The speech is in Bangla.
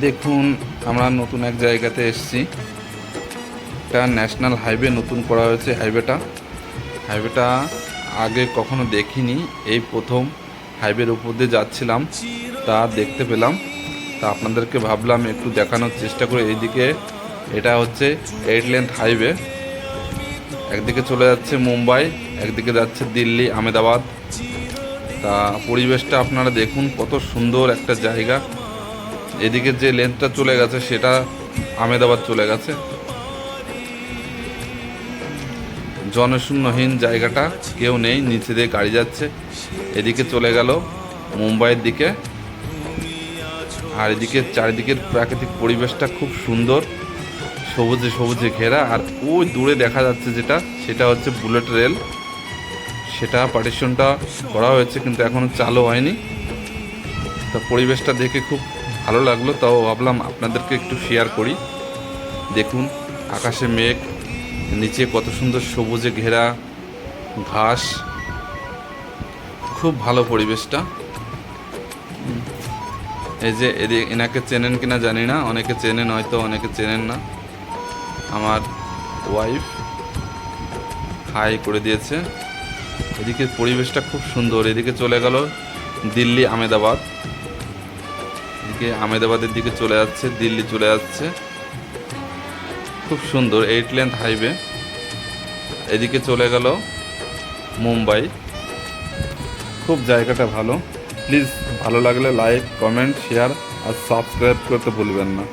দেখুন, আমরা নতুন এক জায়গাতে এসেছি। এটা ন্যাশনাল হাইওয়ে নতুন করা হয়েছে হাইওয়েটা। হাইওয়েটা আগে কখনো দেখিনি, এই প্রথম হাইওয়ের উপর দিয়ে যাচ্ছিলাম, তা দেখতে পেলাম। তা আপনাদেরকে ভাবলাম একটু দেখানোর চেষ্টা করে, এইদিকে এটা হচ্ছে এইট লেন্থ হাইওয়ে। একদিকে চলে যাচ্ছে মুম্বাই, একদিকে যাচ্ছে দিল্লি, আহমেদাবাদ। তা পরিবেশটা আপনারা দেখুন, কত সুন্দর একটা জায়গা। এদিকে যে লেন্থটা চলে গেছে, সেটা আমেদাবাদ চলে গেছে। জনশূন্যহীন জায়গাটা কেউ নেই, নিচে দিয়ে গাড়ি যাচ্ছে। এদিকে চলে গেল মুম্বাইয়ের দিকে। আর এদিকে চারিদিকের প্রাকৃতিক পরিবেশটা খুব সুন্দর, সবুজে সবুজে ঘেরা। আর ওই দূরে দেখা যাচ্ছে যেটা, সেটা হচ্ছে বুলেট রেল। সেটা পার্টিশনটা করা হয়েছে, কিন্তু এখনও চালু হয়নি। তা পরিবেশটা দেখে খুব ভালো লাগল, তাও ভাবলাম আপনাদেরকে একটু শেয়ার করি। দেখুন, আকাশে মেঘ, নিচে কত সুন্দর সবুজে ঘেরা ঘাস। খুব ভালো পরিবেশটা। এই যে এনাকে চেনেন কিনা জানি না, অনেকে চেনেন হয়তো, অনেকে চেনেন না। আমার ওয়াইফ হাই করে দিয়েছে। এদিকে পরিবেশটা খুব সুন্দর, এদিকে চলে গেল দিল্লি আমেদাবাদ এদিকে আহমেদাবাদের দিকে চলে যাচ্ছে, দিল্লি চলে যাচ্ছে। খুব সুন্দর এইট লেন্থ হাইওয়ে এদিকে চলে গেল মুম্বাই। খুব জায়গাটা ভালো। প্লিজ ভালো লাগলে লাইক কমেন্ট শেয়ার আর সাবস্ক্রাইব করতে ভুলবেন না।